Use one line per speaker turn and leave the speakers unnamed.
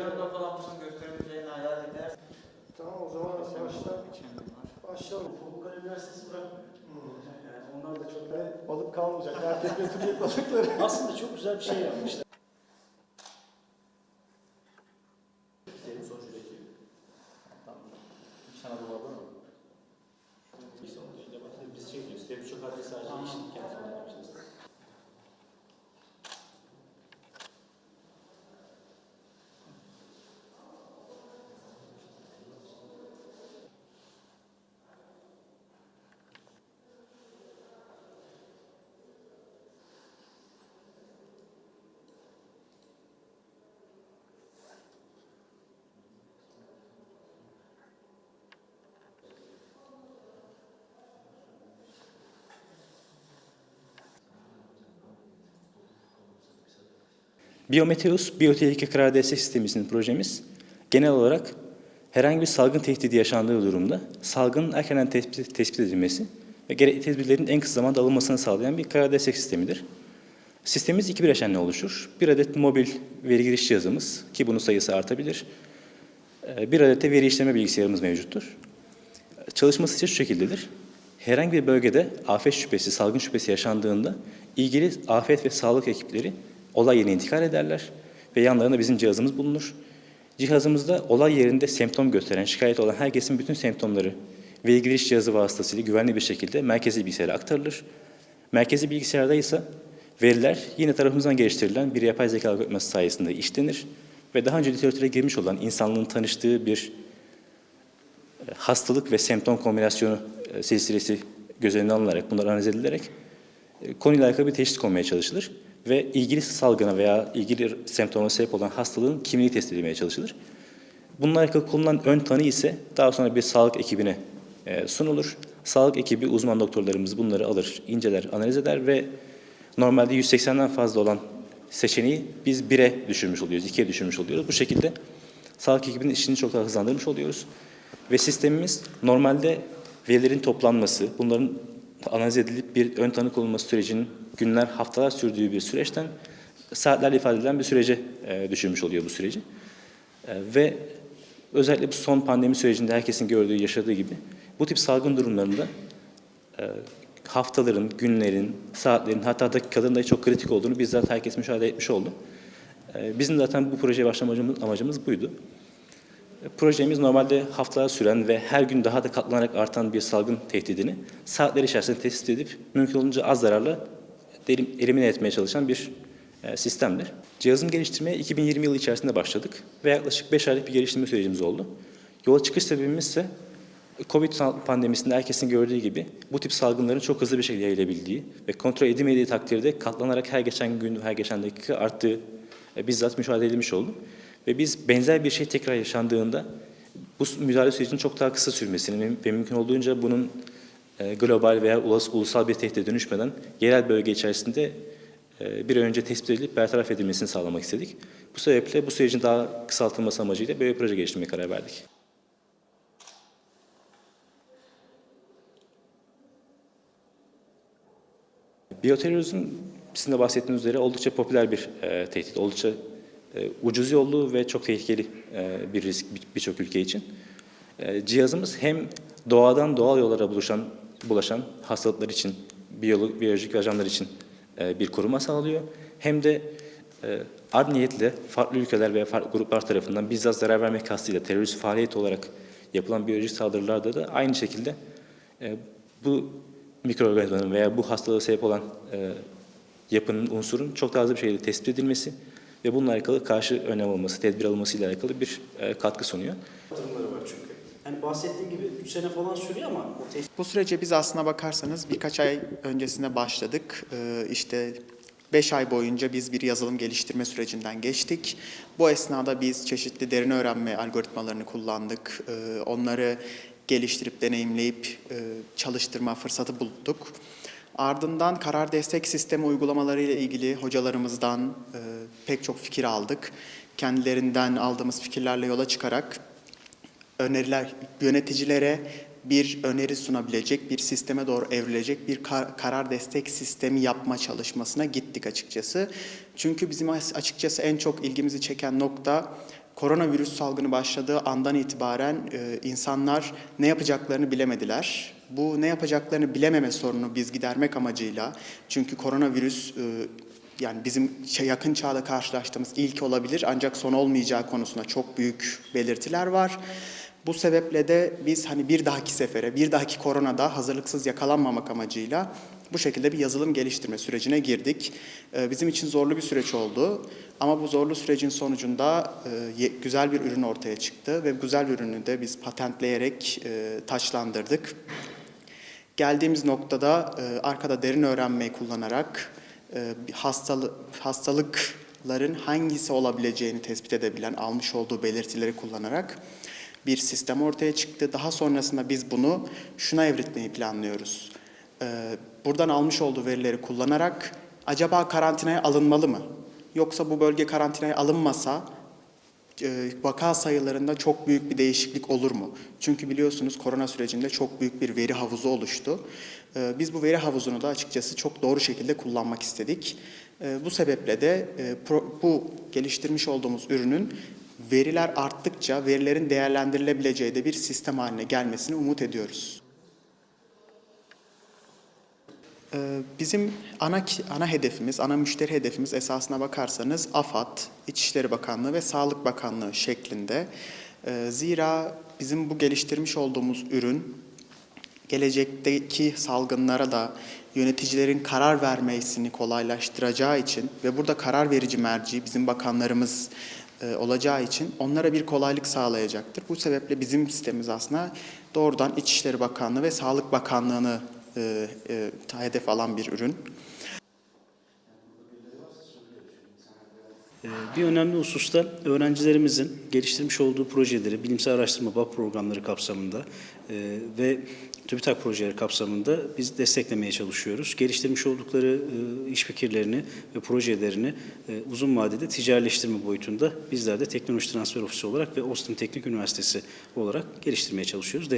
Yarın falan bunu gösterebileceğini hayal eder.
Tamam o zaman başla.
Kendin var.
Başlayalım.
Pamukkale Üniversitesi bırak. Yani onlar da çok
Ve balık kalmayacak. Herkes götürecek balıkları.
aslında çok güzel bir şey yapmışlar.
Biometeus Biyotehlike Karar Destek Sistemimizin projemiz genel olarak herhangi bir salgın tehdidi yaşandığı durumda salgının erkenden tespit, tespit edilmesi ve gerekli tedbirlerin en kısa zamanda alınmasını sağlayan bir karar destek sistemidir. Sistemimiz iki bileşenle oluşur. Bir adet mobil veri giriş cihazımız ki bunun sayısı artabilir. Ee, Bir adet de veri işleme bilgisayarımız mevcuttur. Çalışması ise şu şekildedir. Herhangi bir bölgede afet şüphesi, salgın şüphesi yaşandığında ilgili afet ve sağlık ekipleri olay yerine intikal ederler ve yanlarında bizim cihazımız bulunur. Cihazımızda olay yerinde semptom gösteren, şikayet olan herkesin bütün semptomları veri giriş cihazı vasıtasıyla güvenli bir şekilde merkezi bilgisayara aktarılır. Merkezi bilgisayarda ise veriler yine tarafımızdan geliştirilen bir yapay zeka algoritması sayesinde işlenir ve daha önce literatüre girmiş olan insanlığın tanıştığı bir e, hastalık ve semptom kombinasyonu e, silsilesi göz önüne alınarak, bunlar analiz edilerek e, konuyla alakalı bir teşhis konmaya çalışılır ve ilgili salgına veya ilgili semptoma sebep olan hastalığın kimliği tespit edilmeye çalışılır. Bununla alakalı kullanılan ön tanı ise daha sonra bir sağlık ekibine e, sunulur. Sağlık ekibi, uzman doktorlarımız bunları alır, inceler, analiz eder ve normalde 180'den fazla olan seçeneği biz 1'e düşürmüş oluyoruz, 2'ye düşürmüş oluyoruz. Bu şekilde sağlık ekibinin işini çok daha hızlandırmış oluyoruz. Ve sistemimiz normalde verilerin toplanması, bunların analiz edilip bir ön tanı konulması sürecinin günler, haftalar sürdüğü bir süreçten saatlerle ifade edilen bir sürece e, düşürmüş oluyor bu süreci. E, ve özellikle bu son pandemi sürecinde herkesin gördüğü, yaşadığı gibi bu tip salgın durumlarında e, haftaların, günlerin, saatlerin hatta dakikaların da çok kritik olduğunu bizzat herkes müşahede etmiş oldu. E, bizim zaten bu projeye başlama amacımız, amacımız buydu. Projemiz normalde haftalar süren ve her gün daha da katlanarak artan bir salgın tehdidini saatler içerisinde tespit edip mümkün olunca az zararla elimine etmeye çalışan bir e, sistemdir. Cihazın geliştirmeye 2020 yılı içerisinde başladık ve yaklaşık 5 aylık bir geliştirme sürecimiz oldu. Yola çıkış sebebimiz ise Covid pandemisinde herkesin gördüğü gibi bu tip salgınların çok hızlı bir şekilde yayılabildiği ve kontrol edilmediği takdirde katlanarak her geçen gün, her geçen dakika arttığı e, bizzat müşahede edilmiş oldu. Ve biz benzer bir şey tekrar yaşandığında bu müdahale sürecinin çok daha kısa sürmesini ve mümkün olduğunca bunun e, global veya ulus- ulusal bir tehdide dönüşmeden yerel bölge içerisinde e, bir önce tespit edilip bertaraf edilmesini sağlamak istedik. Bu sebeple bu sürecin daha kısaltılması amacıyla böyle bir proje geliştirmeye karar verdik. Biyoterörizm sizin de bahsettiğiniz üzere oldukça popüler bir e, tehdit. Oldukça e, ucuz yollu ve çok tehlikeli e, bir risk bir- birçok ülke için. E, cihazımız hem doğadan doğal yollara buluşan, bulaşan hastalıklar için, biyolojik, ajanlar için bir koruma sağlıyor. Hem de e, niyetle farklı ülkeler veya farklı gruplar tarafından bizzat zarar vermek kastıyla terörist faaliyet olarak yapılan biyolojik saldırılarda da aynı şekilde bu mikroorganizmanın veya bu hastalığa sebep olan yapının, unsurun çok daha hızlı bir şekilde tespit edilmesi ve bununla alakalı karşı önlem alınması, tedbir alınması ile alakalı bir e, katkı sunuyor.
Yatırımları var çünkü. Yani bahsettiğim gibi 3 sene falan sürüyor ama o test
Bu sürece biz aslına bakarsanız birkaç ay öncesinde başladık. Ee, işte 5 ay boyunca biz bir yazılım geliştirme sürecinden geçtik. Bu esnada biz çeşitli derin öğrenme algoritmalarını kullandık. Ee, onları geliştirip, deneyimleyip e, çalıştırma fırsatı bulduk. Ardından karar destek sistemi uygulamaları ile ilgili hocalarımızdan e, pek çok fikir aldık. Kendilerinden aldığımız fikirlerle yola çıkarak öneriler yöneticilere bir öneri sunabilecek, bir sisteme doğru evrilecek bir kar- karar destek sistemi yapma çalışmasına gittik açıkçası. Çünkü bizim as- açıkçası en çok ilgimizi çeken nokta koronavirüs salgını başladığı andan itibaren e, insanlar ne yapacaklarını bilemediler. Bu ne yapacaklarını bilememe sorunu biz gidermek amacıyla çünkü koronavirüs e, yani bizim yakın çağda karşılaştığımız ilk olabilir ancak son olmayacağı konusunda çok büyük belirtiler var. Bu sebeple de biz hani bir dahaki sefere, bir dahaki koronada hazırlıksız yakalanmamak amacıyla bu şekilde bir yazılım geliştirme sürecine girdik. Ee, Bizim için zorlu bir süreç oldu ama bu zorlu sürecin sonucunda e, güzel bir ürün ortaya çıktı ve güzel ürünü de biz patentleyerek e, taçlandırdık. Geldiğimiz noktada e, arkada derin öğrenmeyi kullanarak e, hastalı, hastalıkların hangisi olabileceğini tespit edebilen, almış olduğu belirtileri kullanarak bir sistem ortaya çıktı. Daha sonrasında biz bunu şuna evritmeyi planlıyoruz. E, buradan almış olduğu verileri kullanarak acaba karantinaya alınmalı mı? Yoksa bu bölge karantinaya alınmasa vaka sayılarında çok büyük bir değişiklik olur mu? Çünkü biliyorsunuz korona sürecinde çok büyük bir veri havuzu oluştu. E, Biz bu veri havuzunu da açıkçası çok doğru şekilde kullanmak istedik. E, Bu sebeple de e, bu geliştirmiş olduğumuz ürünün veriler arttıkça verilerin değerlendirilebileceği de bir sistem haline gelmesini umut ediyoruz. Ee, Bizim ana ana hedefimiz, ana müşteri hedefimiz esasına bakarsanız AFAD, İçişleri Bakanlığı ve Sağlık Bakanlığı şeklinde. Ee, Zira bizim bu geliştirmiş olduğumuz ürün gelecekteki salgınlara da yöneticilerin karar vermesini kolaylaştıracağı için ve burada karar verici merci bizim bakanlarımız e, olacağı için onlara bir kolaylık sağlayacaktır. Bu sebeple bizim sistemimiz aslında doğrudan İçişleri Bakanlığı ve Sağlık Bakanlığı'nı e, e, hedef alan bir ürün.
Ee, Bir önemli hususta öğrencilerimizin geliştirmiş olduğu projeleri, bilimsel araştırma BAP programları kapsamında e, ve TÜBİTAK projeleri kapsamında biz desteklemeye çalışıyoruz. Geliştirmiş oldukları e, iş fikirlerini ve projelerini e, uzun vadede ticarileştirme boyutunda bizler de teknoloji transfer ofisi olarak ve Austin Teknik Üniversitesi olarak geliştirmeye çalışıyoruz.